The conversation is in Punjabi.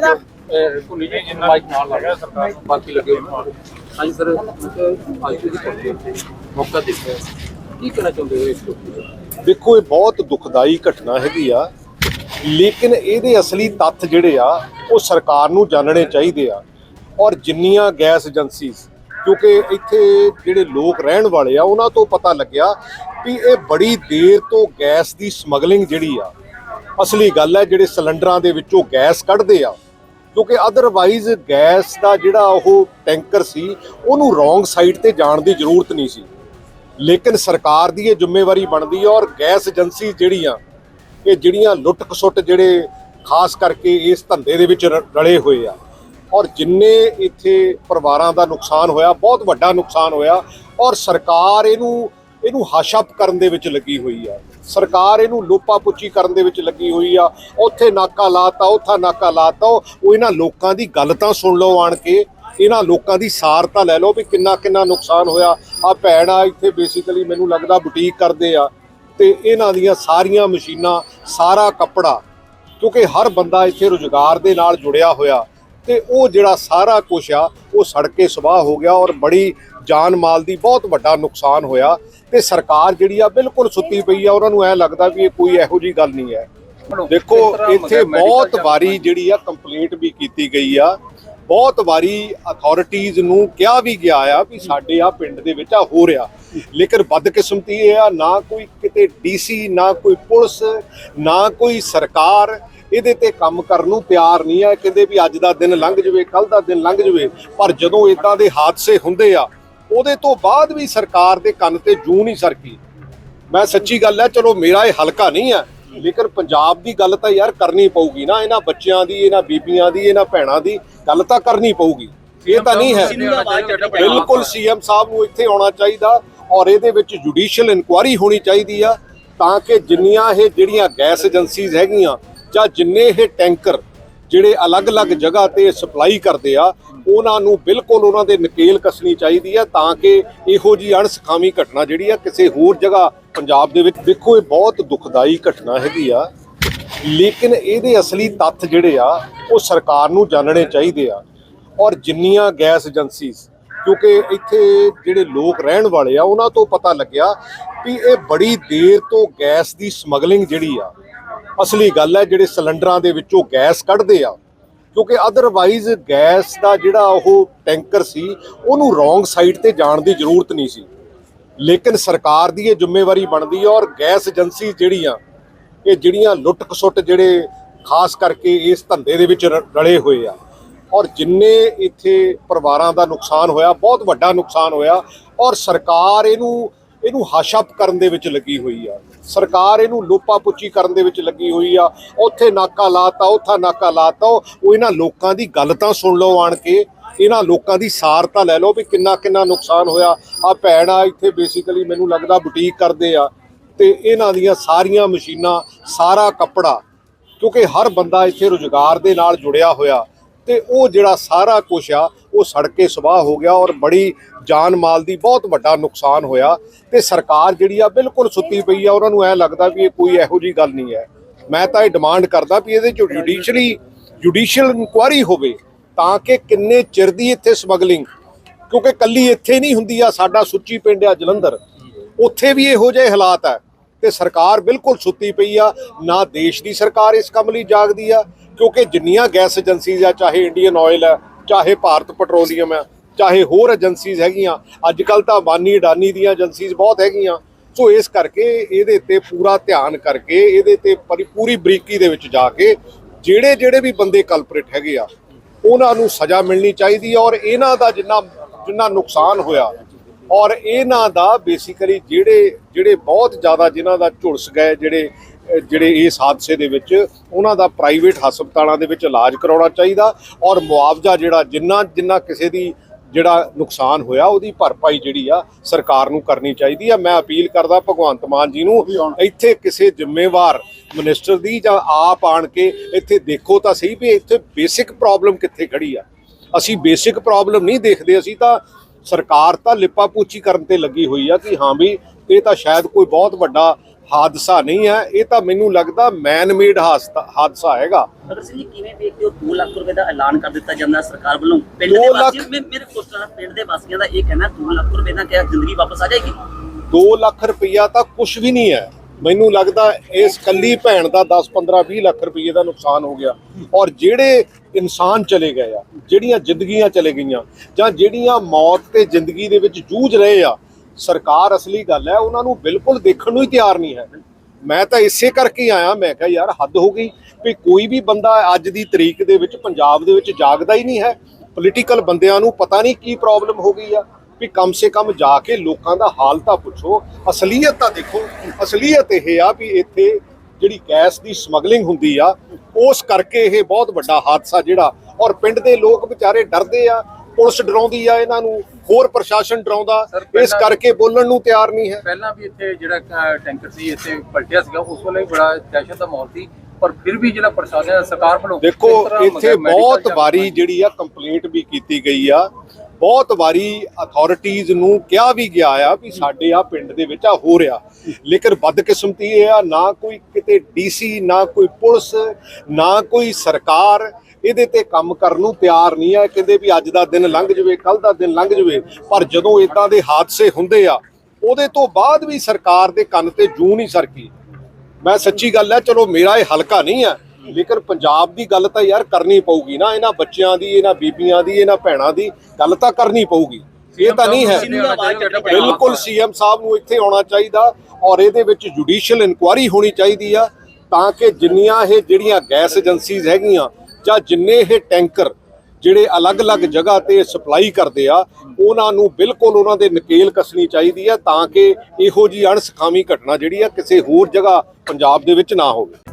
ਇਹਦਾ ਭੁੱਲੀ ਜੀ ਜਿੰਨਾ ਮਾਈਕ ਨਾਲ ਲੱਗਾ ਸਰਕਾਰ ਨੂੰ ਬਾਕੀ ਲੱਗੇ ਹੋਏ ਨਾਲ। ਹਾਂਜੀ ਸਰ ਅੱਜ ਦੀ ਪਹੁੰਚੇ ਮੌਕਾ ਦੇਖਿਆ ਕੀ ਕਹਿਣਾ ਚਾਹੁੰਦੇ ਹੋ ਇਸ ਤੋਂ? ਦੇਖੋ ਇਹ ਬਹੁਤ ਦੁਖਦਾਈ ਘਟਨਾ ਹੈਗੀ ਆ। ਲੇਕਿਨ ਇਹਦੇ ਅਸਲੀ ਤੱਥ ਜਿਹੜੇ ਆ ਉਹ ਸਰਕਾਰ ਨੂੰ ਜਾਣਨੇ ਚਾਹੀਦੇ ਆ। ਔਰ ਜਿੰਨੀਆਂ ਗੈਸ ਏਜੰਸੀਜ਼ ਕਿਉਂਕਿ ਇੱਥੇ ਜਿਹੜੇ ਲੋਕ ਰਹਿਣ ਵਾਲੇ ਆ ਉਹਨਾਂ ਤੋਂ ਪਤਾ ਲੱਗਿਆ ਵੀ ਇਹ ਬੜੀ ਦੇਰ ਤੋਂ ਗੈਸ ਦੀ ਸਮਗਲਿੰਗ ਜਿਹੜੀ ਆ ਅਸਲੀ ਗੱਲ ਹੈ ਜਿਹੜੇ ਸਿਲੰਡਰਾਂ ਦੇ ਵਿੱਚੋਂ ਗੈਸ ਕੱਢਦੇ ਆ। ਕਿਉਂਕਿ ਅਦਰਵਾਈਜ਼ ਗੈਸ ਦਾ ਜਿਹੜਾ ਉਹ ਟੈਂਕਰ ਸੀ, ਉਹਨੂੰ ਰੋਂਗ ਸਾਈਡ ਤੇ ਜਾਣ ਦੀ ਜ਼ਰੂਰਤ ਨਹੀਂ ਸੀ। ਲੇਕਿਨ ਸਰਕਾਰ ਦੀ ਇਹ ਜ਼ਿੰਮੇਵਾਰੀ ਬਣਦੀ ਹੈ ਔਰ ਗੈਸ ਏਜੰਸੀ ਜਿਹੜੀਆਂ, ਇਹ ਜਿਹੜੀਆਂ ਲੁੱਟ ਖਸੁੱਟ ਜਿਹੜੇ ਖਾਸ ਕਰਕੇ ਇਸ ਧੰਦੇ ਦੇ ਵਿੱਚ ਰ- ਰਲੇ ਹੋਏ ਆ, ਔਰ ਜਿੰਨੇ ਇੱਥੇ ਪਰਿਵਾਰਾਂ ਦਾ ਨੁਕਸਾਨ ਹੋਇਆ, ਬਹੁਤ ਵੱਡਾ ਨੁਕਸਾਨ ਹੋਇਆ, ਔਰ ਸਰਕਾਰ ਇਹਨੂੰ ਇਹਨੂੰ ਹਸ਼ਪ ਕਰਨ ਦੇ ਵਿੱਚ ਲੱਗੀ ਹੋਈ ਆ। ਸਰਕਾਰ ਇਹਨੂੰ ਲੋਪਾ ਪੁੱਚੀ ਕਰਨ ਦੇ ਵਿੱਚ ਲੱਗੀ ਹੋਈ ਆ। ਉੱਥੇ ਨਾਕਾ ਲਾਤਾ, ਉੱਥਾ ਨਾਕਾ ਲਾਤਾ। ਉਹ ਇਹਨਾਂ ਲੋਕਾਂ ਦੀ ਗੱਲ ਤਾਂ ਸੁਣ ਲਓ ਆਣ ਕੇ। ਇਹਨਾਂ ਲੋਕਾਂ ਦੀ ਸਾਰ ਤਾਂ ਲੈ ਲਓ ਵੀ ਕਿੰਨਾ ਕਿੰਨਾ ਨੁਕਸਾਨ ਹੋਇਆ। ਆ ਭੈਣ ਆ ਇੱਥੇ ਬੇਸਿਕਲੀ ਮੈਨੂੰ ਲੱਗਦਾ ਬੁਟੀਕ ਕਰਦੇ ਆ। ਤੇ ਇਹਨਾਂ ਦੀਆਂ ਸਾਰੀਆਂ ਮਸ਼ੀਨਾਂ, ਸਾਰਾ ਕੱਪੜਾ, ਕਿਉਂਕਿ ਹਰ ਬੰਦਾ ਇੱਥੇ ਰੁਜ਼ਗਾਰ ਦੇ ਨਾਲ ਜੁੜਿਆ ਹੋਇਆ। ਤੇ ਉਹ ਜਿਹੜਾ ਸਾਰਾ ਕੁਝ ਆ, ਉਹ ਸੜ ਕੇ ਸਵਾਹ ਹੋ ਗਿਆ ਔਰ ਬੜੀ ਜਾਨ ਮਾਲ ਦੀ ਬਹੁਤ ਵੱਡਾ ਨੁਕਸਾਨ ਹੋਇਆ ਤੇ ਸਰਕਾਰ ਜਿਹੜੀ ਆ ਬਿਲਕੁਲ ਸੁੱਤੀ ਪਈ ਆ। ਉਹਨਾਂ ਨੂੰ ਐ ਲੱਗਦਾ ਵੀ ਇਹ ਕੋਈ ਇਹੋ ਜੀ ਗੱਲ ਨਹੀਂ ਹੈ। ਦੇਖੋ ਇੱਥੇ ਬਹੁਤ ਵਾਰੀ ਜਿਹੜੀ ਆ ਕੰਪਲੇਂਟ ਵੀ ਕੀਤੀ ਗਈ ਆ। ਬਹੁਤ ਵਾਰੀ ਅਥਾਰਟੀਆਂ ਨੂੰ ਕਿਹਾ ਵੀ ਗਿਆ ਆ ਵੀ ਸਾਡੇ ਆ ਪਿੰਡ ਦੇ ਵਿੱਚ ਆ ਹੋ ਰਿਹਾ। ਲੇਕਿਨ ਬਦਕਿਸਮਤੀ ਇਹ ਆ ਨਾ ਕੋਈ ਕਿਤੇ ਡੀਸੀ ਨਾ ਕੋਈ ਪੁਲਿਸ ਨਾ ਕੋਈ ਸਰਕਾਰ ਇਹਦੇ ਤੇ ਕੰਮ ਕਰਨ ਨੂੰ ਤਿਆਰ ਨਹੀਂ ਆ। ਕਹਿੰਦੇ ਵੀ ਅੱਜ ਦਾ ਦਿਨ ਲੰਘ ਜਵੇ ਕੱਲ ਦਾ ਦਿਨ ਲੰਘ ਜਵੇ। ਪਰ ਜਦੋਂ ਇਦਾਂ ਦੇ ਹਾਦਸੇ ਹੁੰਦੇ ਆ ਉਹਦੇ ਤੋਂ ਬਾਅਦ ਵੀ ਸਰਕਾਰ ਦੇ ਕੰਨ ਤੇ ਜੂ ਨਹੀਂ ਸਰਕੀ। ਮੈਂ ਸੱਚੀ ਗੱਲ ਹੈ, ਚਲੋ ਮੇਰਾ ਇਹ ਹਲਕਾ ਨਹੀਂ ਹੈ, ਲੇਕਿਨ ਪੰਜਾਬ ਦੀ ਗੱਲ ਤਾਂ ਯਾਰ ਕਰਨੀ ਪਊਗੀ ਨਾ, ਇਹਨਾਂ ਬੱਚਿਆਂ ਦੀ, ਇਹਨਾਂ ਬੀਬੀਆਂ ਦੀ, ਇਹਨਾਂ ਭੈਣਾਂ ਦੀ ਗੱਲ ਤਾਂ ਕਰਨੀ ਪਊਗੀ। ਇਹ ਤਾਂ ਨਹੀਂ ਹੈ। ਬਿਲਕੁਲ ਸੀਐਮ ਸਾਹਿਬ ਨੂੰ ਇੱਥੇ ਆਉਣਾ ਚਾਹੀਦਾ ਔਰ ਇਹਦੇ ਵਿੱਚ ਜੁਡੀਸ਼ੀਅਲ ਇਨਕੁਆਇਰੀ ਹੋਣੀ ਚਾਹੀਦੀ ਆ ਤਾਂ ਕਿ ਜਿੰਨੀਆਂ ਇਹ ਜਿਹੜੀਆਂ ਗੈਸ ਏਜੰਸੀਜ਼ ਹੈਗੀਆਂ ਜਾਂ ਜਿੰਨੇ ਇਹ ਟੈਂਕਰ ਜਿਹੜੇ ਅਲੱਗ-ਅਲੱਗ ਜਗ੍ਹਾ ਤੇ ਸਪਲਾਈ ਕਰਦੇ ਆ, ਉਹਨਾਂ ਨੂੰ ਬਿਲਕੁਲ ਉਹਨਾਂ ਦੇ ਨਕੇਲ ਕੱਸਣੀ ਚਾਹੀਦੀ ਆ ਤਾਂ ਕਿ ਇਹੋ ਜੀ ਅਣਸਖਾਵੀ ਘਟਨਾ ਜਿਹੜੀ ਆ ਕਿਸੇ ਹੋਰ ਜਗ੍ਹਾ ਪੰਜਾਬ ਦੇ ਵਿੱਚ ਦੇਖੋ ਇਹ ਬਹੁਤ ਦੁਖਦਾਈ ਘਟਨਾ ਹੈਗੀ ਆ। ਲੇਕਿਨ ਇਹਦੇ ਅਸਲੀ ਤੱਥ ਜਿਹੜੇ ਆ, ਉਹ ਸਰਕਾਰ ਨੂੰ ਜਾਣਨੇ ਚਾਹੀਦੇ ਆ। ਔਰ ਜਿੰਨੀਆਂ ਗੈਸ ਏਜੰਸੀਜ਼, ਕਿਉਂਕਿ ਇੱਥੇ ਜਿਹੜੇ ਲੋਕ ਰਹਿਣ ਵਾਲੇ ਆ, ਉਹਨਾਂ ਤੋਂ ਪਤਾ ਲੱਗਿਆ ਵੀ ਇਹ ਬੜੀ ਦੇਰ ਤੋਂ ਗੈਸ ਦੀ ਸਮਗਲਿੰਗ ਜਿਹੜੀ ਆ ਅਸਲੀ ਗੱਲ ਹੈ, ਜਿਹੜੇ ਸਿਲੰਡਰਾਂ ਦੇ ਵਿੱਚੋਂ ਗੈਸ ਕੱਢਦੇ ਆ, ਕਿਉਂਕਿ ਅਦਰਵਾਈਜ਼ ਗੈਸ ਦਾ ਜਿਹੜਾ ਉਹ ਟੈਂਕਰ ਸੀ, ਉਹਨੂੰ ਰੋਂਗ ਸਾਈਡ ਤੇ ਜਾਣ ਦੀ ਜ਼ਰੂਰਤ ਨਹੀਂ ਸੀ। ਲੇਕਿਨ ਸਰਕਾਰ ਦੀ ਇਹ ਜ਼ਿੰਮੇਵਾਰੀ ਬਣਦੀ ਹੈ ਔਰ ਗੈਸ ਏਜੰਸੀ ਜਿਹੜੀਆਂ ਇਹ ਜਿਹੜੀਆਂ ਲੁੱਟ ਖਸੁੱਟ ਜਿਹੜੇ ਖਾਸ ਕਰਕੇ ਇਸ ਧੰਦੇ ਦੇ ਵਿੱਚ ਰ- ਰਲੇ ਹੋਏ ਆ, ਔਰ ਜਿੰਨੇ ਇੱਥੇ ਪਰਿਵਾਰਾਂ ਦਾ ਨੁਕਸਾਨ ਹੋਇਆ, ਬਹੁਤ ਵੱਡਾ ਨੁਕਸਾਨ ਹੋਇਆ, ਔਰ ਸਰਕਾਰ ਇਹਨੂੰ ਇਹਨੂੰ ਹਸ਼ਪ ਕਰਨ ਦੇ ਵਿੱਚ ਲੱਗੀ ਹੋਈ ਆ। ਸਰਕਾਰ ਇਹਨੂੰ ਲੋਪਾ ਪੁੱਚੀ ਕਰਨ ਦੇ ਵਿੱਚ ਲੱਗੀ ਹੋਈ ਆ। ਉੱਥੇ ਨਾਕਾ ਲਾਤਾ, ਉੱਥਾ ਨਾਕਾ ਲਾਤਾ। ਉਹ ਇਹਨਾਂ ਲੋਕਾਂ ਦੀ ਗੱਲ ਤਾਂ ਸੁਣ ਲਓ ਆਣ ਕੇ। ਇਹਨਾਂ ਲੋਕਾਂ ਦੀ ਸਾਰ ਤਾਂ ਲੈ ਲਓ ਵੀ ਕਿੰਨਾ ਕਿੰਨਾ ਨੁਕਸਾਨ ਹੋਇਆ। ਆ ਭੈਣ ਆ, ਇੱਥੇ ਬੇਸਿਕਲੀ ਮੈਨੂੰ ਲੱਗਦਾ ਬੁਟੀਕ ਕਰਦੇ ਆ। ਤੇ ਇਹਨਾਂ ਦੀਆਂ ਸਾਰੀਆਂ ਮਸ਼ੀਨਾਂ, ਸਾਰਾ ਕੱਪੜਾ, ਕਿਉਂਕਿ ਹਰ ਬੰਦਾ ਇੱਥੇ ਰੁਜ਼ਗਾਰ ਦੇ ਨਾਲ ਜੁੜਿਆ ਹੋਇਆ। ਤੇ ਉਹ ਜਿਹੜਾ ਸਾਰਾ ਕੁਝ ਆ, ਉਹ ਸੜ ਕੇ ਸਵਾਹ ਹੋ ਗਿਆ ਔਰ ਬੜੀ ਜਾਨ ਮਾਲ ਦੀ ਬਹੁਤ ਵੱਡਾ ਨੁਕਸਾਨ ਹੋਇਆ। ਤੇ ਸਰਕਾਰ ਜਿਹੜੀ ਆ ਬਿਲਕੁਲ ਸੁੱਤੀ ਪਈ ਆ, ਉਹਨਾਂ ਨੂੰ ਐ ਲੱਗਦਾ ਵੀ ਇਹ ਕੋਈ ਇਹੋ ਜੀ ਗੱਲ ਨਹੀਂ ਹੈ। ਮੈਂ ਤਾਂ ਇਹ ਡਿਮਾਂਡ ਕਰਦਾ ਵੀ ਇਹਦੇ ਚ ਜੁਡੀਸ਼ਰੀ ਜੁਡੀਸ਼ੀਅਲ ਇਨਕੁਆਇਰੀ ਹੋਵੇ ਤਾਂ ਕਿ ਕਿੰਨੇ ਚਿਰ ਦੀ ਇੱਥੇ ਸਮਗਲਿੰਗ ਕਿਉਂਕਿ ਕੱਲੀ ਇੱਥੇ ਨਹੀਂ ਹੁੰਦੀ ਆ, ਸਾਡਾ ਸੁੱਚੀ ਪਿੰਡ ਆ ਜਲੰਧਰ। ਉੱਥੇ ਵੀ ਇਹੋ ਜਿਹੇ ਹਾਲਾਤ ਆ ਤੇ ਸਰਕਾਰ ਬਿਲਕੁਲ ਸੁੱਤੀ ਪਈ ਆ, ਨਾ ਦੇਸ਼ ਦੀ ਸਰਕਾਰ ਇਸ ਕੰਮ ਲਈ ਜਾਗਦੀ ਆ ਕਿਉਂਕਿ ਜਿੰਨੀਆਂ ਗੈਸ ਏਜੰਸੀਜ਼ ਆ, ਚਾਹੇ ਇੰਡੀਅਨ ਆਇਲ ਆ, ਚਾਹੇ ਭਾਰਤ ਪੈਟਰੋਲੀਅਮ ਆ, ਚਾਹੇ ਹੋਰ ਏਜੰਸੀਜ਼ ਹੈਗੀਆਂ ਅੱਜ ਕੱਲ ਤਾਂ ਬਾਨੀ ਅਡਾਨੀ ਦੀਆਂ ਏਜੰਸੀਜ਼ ਬਹੁਤ ਹੈਗੀਆਂ। ਸੋ ਇਸ ਕਰਕੇ ਇਹਦੇ ਤੇ ਪੂਰਾ ਧਿਆਨ ਕਰਕੇ, ਇਹਦੇ ਤੇ ਪਰੀ- ਪੂਰੀ ਬਰੀਕੀ ਦੇ ਵਿੱਚ ਜਾ ਕੇ ਜਿਹੜੇ ਜਿਹੜੇ ਵੀ ਬੰਦੇ ਕਲਪਰੇਟ ਹੈਗੇ ਆ, ਉਹਨਾਂ ਨੂੰ ਸਜ਼ਾ ਮਿਲਣੀ ਚਾਹੀਦੀ ਹੈ ਔਰ ਇਹਨਾਂ ਦਾ ਜਿੰਨਾ ਜਿੰਨਾ ਨੁਕਸਾਨ ਹੋਇਆ ਔਰ ਇਹਨਾਂ ਦਾ ਬੇਸਿਕਲੀ ਜਿਹੜੇ ਜਿਹੜੇ ਬਹੁਤ ਜ਼ਿਆਦਾ ਜਿਨ੍ਹਾਂ ਦਾ ਝੁਲਸ ਗਏ, ਜਿਹੜੇ ਜਿਹੜੇ ਇਸ ਹਾਦਸੇ ਦੇ ਵਿੱਚ ਉਹਨਾਂ ਦਾ ਪ੍ਰਾਈਵੇਟ ਹਸਪਤਾਲਾਂ ਦੇ ਵਿੱਚ ਇਲਾਜ ਕਰਾਉਣਾ ਚਾਹੀਦਾ ਔਰ ਮੁਆਵਜ਼ਾ ਜਿਹੜਾ ਜਿੰਨਾ ਜਿੰਨਾ ਕਿਸੇ ਦੀ ਜਿਹੜਾ ਨੁਕਸਾਨ ਹੋਇਆ ਉਹਦੀ ਭਰਪਾਈ ਜਿਹੜੀ ਆ ਸਰਕਾਰ ਨੂੰ ਕਰਨੀ ਚਾਹੀਦੀ ਆ। ਮੈਂ ਅਪੀਲ ਕਰਦਾ ਭਗਵੰਤ ਮਾਨ ਜੀ ਨੂੰ ਇੱਥੇ ਕਿਸੇ ਜ਼ਿੰਮੇਵਾਰ ਮਿਨਿਸਟਰ ਦੀ ਜਾਂ ਆਪ ਆਣ ਕੇ ਇੱਥੇ ਦੇਖੋ ਤਾਂ ਸਹੀ ਵੀ ਇੱਥੇ ਬੇਸਿਕ ਪ੍ਰੋਬਲਮ ਕਿੱਥੇ ਖੜੀ ਆ। ਅਸੀਂ ਬੇਸਿਕ ਪ੍ਰੋਬਲਮ ਨਹੀਂ ਦੇਖਦੇ ਅਸੀਂ ਤਾਂ ਸਰਕਾਰ ਤਾਂ ਲਿਪਾ ਪੂਚੀ ਕਰਨ ਤੇ ਲੱਗੀ ਹੋਈ ਆ ਕਿ ਹਾਂ ਵੀ ਇਹ ਤਾਂ ਸ਼ਾਇਦ ਕੋਈ ਬਹੁਤ ਵੱਡਾ ਹਾਦਸਾ ਨਹੀਂ ਹੈ ਇਹ ਤਾਂ ਮੈਨੂੰ ਲੱਗਦਾ ਮੈਨ ਮੇਡ ਹਾਦਸਾ ਹੈਗਾ। ਭਗਤ ਸਿੰਘ ਜੀ ਕਿਵੇਂ ਵੇਖਦੇ ਹੋ? 2 ਲੱਖ ਰੁਪਏ ਦਾ ਐਲਾਨ ਕਰ ਦਿੱਤਾ ਜਾਂਦਾ ਸਰਕਾਰ ਵੱਲੋਂ। ਪਿੰਡ ਦੋ ਦੇ ਲੱਖ- ਵਾਸੀਆਂ ਮੇ- ਮੇਰੇ ਕੋਸਟਾ ਪਿੰਡ ਦੇ ਵਾਸੀਆਂ ਦਾ ਇਹ ਕਹਿਣਾ 2 ਲੱਖ ਰੁਪਏ ਨਾਲ ਕਿਹਾ ਜ਼ਿੰਦਗੀ ਵਾਪਸ ਆ ਜਾਏਗੀ? 2 ਲੱਖ ਰੁਪਈਆ ਤਾਂ ਕੁਝ ਵੀ ਨਹੀਂ ਹੈ। ਮੈਨੂੰ ਲੱਗਦਾ ਇਸ ਕੱਲੀ ਭੈਣ ਦਾ 10 15 20 ਲੱਖ ਰੁਪਏ ਦਾ ਨੁਕਸਾਨ ਹੋ ਗਿਆ। ਔਰ ਜਿਹੜੇ ਇਨਸਾਨ ਚਲੇ ਗਏ ਆ ਜਿਹੜੀਆਂ ਜ਼ਿੰਦਗੀਆਂ ਚਲੇ ਗਈਆਂ ਜਾਂ ਜਿਹੜੀਆਂ ਮੌਤ ਤੇ ਜ਼ਿੰਦਗੀ ਦੇ ਵਿੱਚ ਜੂਝ ਰਹੇ ਆ ਸਰਕਾਰ ਅਸਲੀ ਗੱਲ ਹੈ, ਉਹਨਾਂ ਨੂੰ ਬਿਲਕੁਲ ਦੇਖਣ ਨੂੰ ਹੀ ਤਿਆਰ ਨਹੀਂ ਹੈ। ਮੈਂ ਤਾਂ ਇਸੇ ਕਰਕੇ ਆਇਆ, ਮੈਂ ਕਿਹਾ ਯਾਰ ਹੱਦ ਹੋ ਗਈ ਵੀ ਕੋਈ ਵੀ ਬੰਦਾ ਅੱਜ ਦੀ ਤਰੀਕ ਦੇ ਵਿੱਚ ਪੰਜਾਬ ਦੇ ਵਿੱਚ ਜਾਗਦਾ ਹੀ ਨਹੀਂ ਹੈ। ਪੋਲੀਟੀਕਲ ਬੰਦਿਆਂ ਨੂੰ ਪਤਾ ਨਹੀਂ ਕੀ ਪ੍ਰੋਬਲਮ ਹੋ ਗਈ ਆ ਵੀ ਕਮ ਸੇ ਕਮ ਜਾ ਕੇ ਲੋਕਾਂ ਦਾ ਹਾਲ ਤਾਂ ਪੁੱਛੋ, ਅਸਲੀਅਤ ਤਾਂ ਦੇਖੋ, ਅਸਲੀਅਤ ਇਹ ਆ ਵੀ ਇੱਥੇ ਜਿਹੜੀ ਗੈਸ ਦੀ ਸਮਗਲਿੰਗ ਹੁੰਦੀ ਆ, ਉਸ ਕਰਕੇ ਇਹ ਬਹੁਤ ਵੱਡਾ ਹਾਦਸਾ ਜਿਹੜਾ ਔਰ ਪਿੰਡ ਦੇ ਲੋਕ ਵਿਚਾਰੇ ਡਰਦੇ ਆ, ਪੁਲਿਸ ਡਰਾਉਂਦੀ ਆ ਇਹਨਾਂ ਨੂੰ। ਹੋਰ ਪ੍ਰਸ਼ਾਸਨ ਡਰਾਉਂਦਾ ਇਸ ਕਰਕੇ ਬੋਲਣ ਨੂੰ ਤਿਆਰ ਨਹੀਂ ਹੈ। ਪਹਿਲਾਂ ਵੀ ਇੱਥੇ ਜਿਹੜਾ ਟੈਂਕਰ ਸੀ ਇੱਥੇ ਪਲਟਿਆ ਸੀਗਾ ਉਸ ਵੇਲੇ ਵੀ ਬੜਾ ਦਹਿਸ਼ਤ ਦਾ ਮਾਹੌਲ ਸੀ ਪਰ ਫਿਰ ਵੀ ਜਿਹੜਾ ਪ੍ਰਸ਼ਾਸਨ ਸਰਕਾਰ ਵੱਲੋਂ ਦੇਖੋ ਇੱਥੇ ਬਹੁਤ ਵਾਰੀ ਜਿਹੜੀ ਆ ਕੰਪਲੇਂਟ ਵੀ ਕੀਤੀ ਗਈ ਆ। ਬਹੁਤ ਵਾਰੀ ਅਥਾਰਟੀਆਂ ਨੂੰ ਕਿਹਾ ਵੀ ਗਿਆ ਆ ਵੀ ਸਾਡੇ ਆ ਪਿੰਡ ਦੇ ਵਿੱਚ ਆ ਹੋ ਰਿਹਾ। ਲੇਕਿਨ ਬਦਕਿਸਮਤੀ ਇਹ ਆ ਨਾ ਕੋਈ ਕਿਤੇ ਡੀਸੀ ਨਾ ਕੋਈ ਪੁਲਿਸ ਨਾ ਕੋਈ ਸਰਕਾਰ ਇਹਦੇ ਤੇ ਕੰਮ ਕਰਨ ਨੂੰ ਤਿਆਰ ਨਹੀਂ ਆ। ਕਹਿੰਦੇ ਵੀ ਅੱਜ ਦਾ ਦਿਨ ਲੰਘ ਜਵੇ ਕੱਲ ਦਾ ਦਿਨ ਲੰਘ ਜਵੇ ਪਰ ਜਦੋਂ ਇਦਾਂ ਦੇ ਹਾਦਸੇ ਹੁੰਦੇ ਆ ਉਹਦੇ ਤੋਂ ਬਾਅਦ ਵੀ ਸਰਕਾਰ ਦੇ ਕੰਨ ਤੇ ਜੂ ਨਹੀਂ ਸਰਕੀ। ਮੈਂ ਸੱਚੀ ਗੱਲ ਹੈ ਚਲੋ ਮੇਰਾ ਇਹ ਹਲਕਾ ਨਹੀਂ ਹੈ ਲੇਕਿਨ ਪੰਜਾਬ ਦੀ ਗੱਲ ਤਾਂ ਯਾਰ ਕਰਨੀ ਪਊਗੀ ਨਾ ਇਹਨਾਂ ਬੱਚਿਆਂ ਦੀ ਇਹਨਾਂ ਬੀਬੀਆਂ ਦੀ ਇਹਨਾਂ ਭੈਣਾਂ ਦੀ ਗੱਲ ਤਾਂ ਕਰਨੀ ਪਊਗੀ। ਇਹ ਤਾਂ ਨਹੀਂ ਹੈ। ਬਿਲਕੁਲ ਸੀਐਮ ਸਾਹਿਬ ਨੂੰ ਇੱਥੇ ਆਉਣਾ ਚਾਹੀਦਾ ਔਰ ਇਹਦੇ ਵਿੱਚ ਜੁਡੀਸ਼ੀਅਲ ਇਨਕੁਆਇਰੀ ਹੋਣੀ ਚਾਹੀਦੀ ਆ ਤਾਂ ਕਿ ਜਿੰਨੀਆਂ ਇਹ ਜਿਹੜੀਆਂ ਗੈਸ ਏਜੰਸੀਜ਼ ਹੈਗੀਆਂ ਜਾਂ ਜਿੰਨੇ ਇਹ ਟੈਂਕਰ ਜਿਹੜੇ ਅਲੱਗ-ਅਲੱਗ ਜਗ੍ਹਾ ਤੇ ਸਪਲਾਈ ਕਰਦੇ ਆ, ਉਹਨਾਂ ਨੂੰ ਬਿਲਕੁਲ ਉਹਨਾਂ ਦੇ ਨਕੇਲ ਕੱਸਣੀ ਚਾਹੀਦੀ ਹੈ ਤਾਂ ਕਿ ਇਹੋ ਜੀ ਅਣਸਖਾਵੀ ਘਟਨਾ ਜਿਹੜੀ ਆ ਕਿਸੇ ਹੋਰ ਜਗ੍ਹਾ ਪੰਜਾਬ ਦੇ ਵਿੱਚ ਨਾ ਹੋਵੇ।